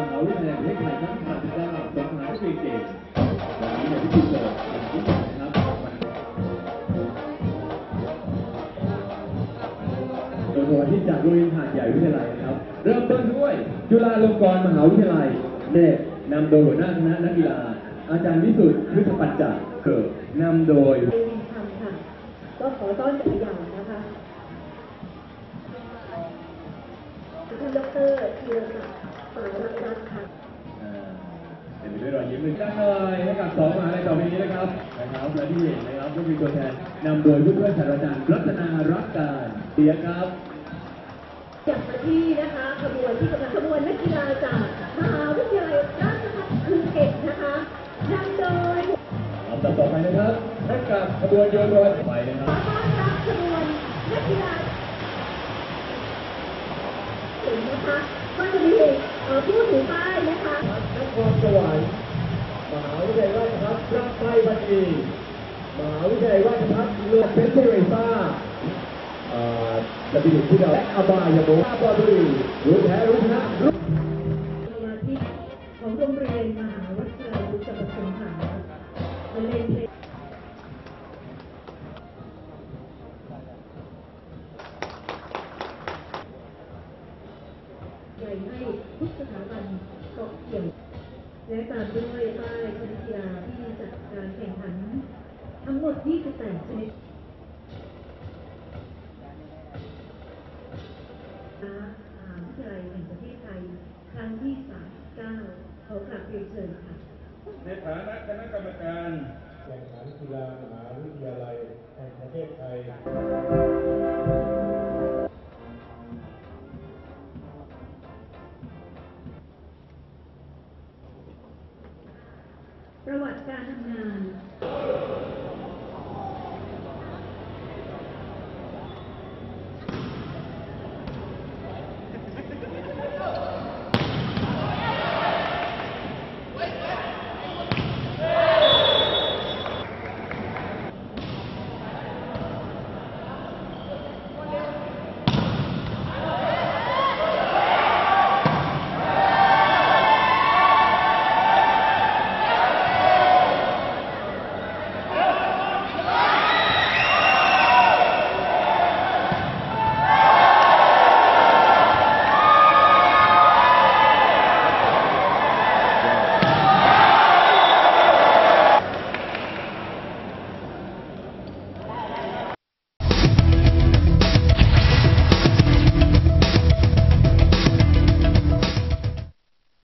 มหาวิทยาลัยประเทศไทยทั้ง39สงขลาซีเกมส์วันนี้เนี่ยพิธีเปิดเป็นที่หนึ่งนะครับโดยวันที่จากโรงเรียนหาดใหญ่วิทยาลัยนะครับ เริ่มต้นด้วยจุฬาลงกรณ์มหาวิทยาลัยเด็กนำโดยหัวหน้าคณะนักกีฬาอาจารย์วิสุทธิ์พุทธปัจจักเกิดนำโดยเป็นธรรมค่ะก็ขอต้อนจักรยานนะคะ ดรธีรศักดิ์สารรัตน์ค่ะอ่าเป็นไปด้วยรอยยิ้มหนึ่งด้านหน่อยให้กับสองมหาลัยต่อไปนี้นะครับนะครับและที่เห็นนะครับก็มีตัวแทนนำโดยผู้ช่วยศาสตราจารย์รัตนารักการเสียครับจากที่นะคะขบวนที่กำลังขบวนนักกีฬาจากมหาวิทยาลัยราชภัฏภูเก็ตนะคะนำโดยลำดับต่อไปนะครับให้กับขบวนโยนโดยไปนะคขรัอบต้อนรับขบวนนักกีฬา เห็นนะคะก็จะมีเอ่อผู้ถือป้ายนะคะนครสวรรค์มหาวิทยาลัยราชภัฏรับไปบัณฑิตมหาวิทยาลัยราชภัฏเลือดเพชรเทเรซ่าเอ่อจะมีผู้เดาและอบายโมอาบาบุรีรู้แพ้รู้ชนะรู้สมาธิของโรงเรียนมหาวิทยา ใหญ่ให้ทุกสถาบันเกาะเกี่ยว และตามด้วยป้ายชนิดกีฬาที่จัดการแข่งขัน ทั้งหมด 28 ชนิดมหาวิทยาลัยแห่งประเทศไทย ครั้งที่ 39 ขอกราบเรียนเชิญค่ะ ในฐานะคณะกรรมการแข่งขันกีฬามหาวิทยาลัยแห่งประเทศไทย ประวัติการทำงาน